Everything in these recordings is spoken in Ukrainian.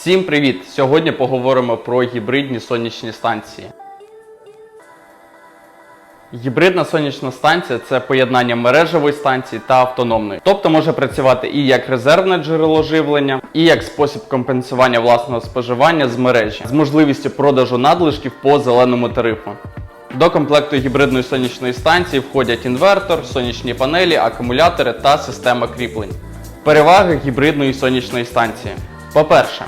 Всім привіт! Сьогодні поговоримо про гібридні сонячні станції. Гібридна сонячна станція це поєднання мережевої станції та автономної, тобто може працювати і як резервне джерело живлення, і як спосіб компенсування власного споживання з мережі з можливістю продажу надлишків по зеленому тарифу. До комплекту гібридної сонячної станції входять інвертор, сонячні панелі, акумулятори та система кріплень. Переваги гібридної сонячної станції. По-перше,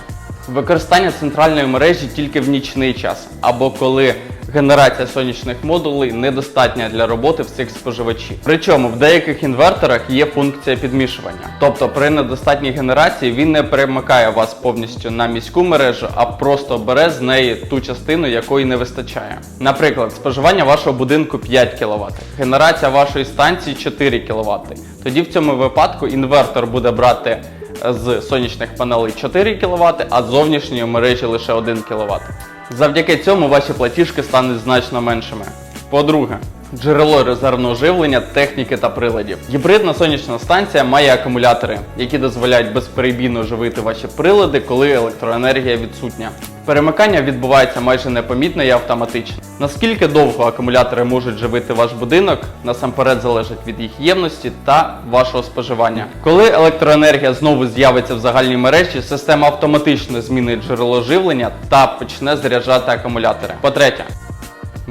використання центральної мережі тільки в нічний час, або коли генерація сонячних модулей недостатня для роботи всіх споживачів. Причому в деяких інверторах є функція підмішування. Тобто при недостатній генерації він не перемикає вас повністю на міську мережу, а просто бере з неї ту частину, якої не вистачає. Наприклад, споживання вашого будинку 5 кВт, генерація вашої станції 4 кВт. Тоді в цьому випадку інвертор буде брати з сонячних панелей 4 кВт, а з зовнішньої мережі лише 1 кВт. Завдяки цьому ваші платіжки стануть значно меншими. По-друге, джерело резервного живлення, техніки та приладів. Гібридна сонячна станція має акумулятори, які дозволяють безперебійно живити ваші прилади, коли електроенергія відсутня. Перемикання відбувається майже непомітно і автоматично. Наскільки довго акумулятори можуть живити ваш будинок, насамперед залежить від їх ємності та вашого споживання. Коли електроенергія знову з'явиться в загальній мережі, система автоматично змінить джерело живлення та почне заряджати акумулятори. По-третє,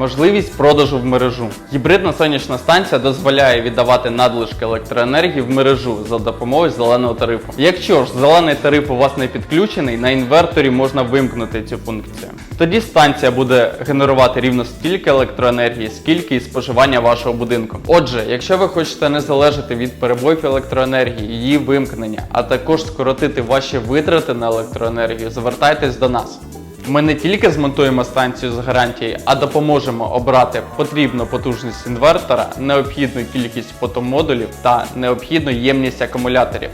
Можливість продажу в мережу. Гібридна сонячна станція дозволяє віддавати надлишки електроенергії в мережу за допомогою зеленого тарифу. Якщо ж зелений тариф у вас не підключений, на інверторі можна вимкнути цю функцію. Тоді станція буде генерувати рівно стільки електроенергії, скільки і споживання вашого будинку. Отже, якщо ви хочете не залежати від перебоїв електроенергії, її вимкнення, а також скоротити ваші витрати на електроенергію, звертайтесь до нас. Ми не тільки змонтуємо станцію з гарантією, а допоможемо обрати потрібну потужність інвертора, необхідну кількість фотомодулів та необхідну ємність акумуляторів.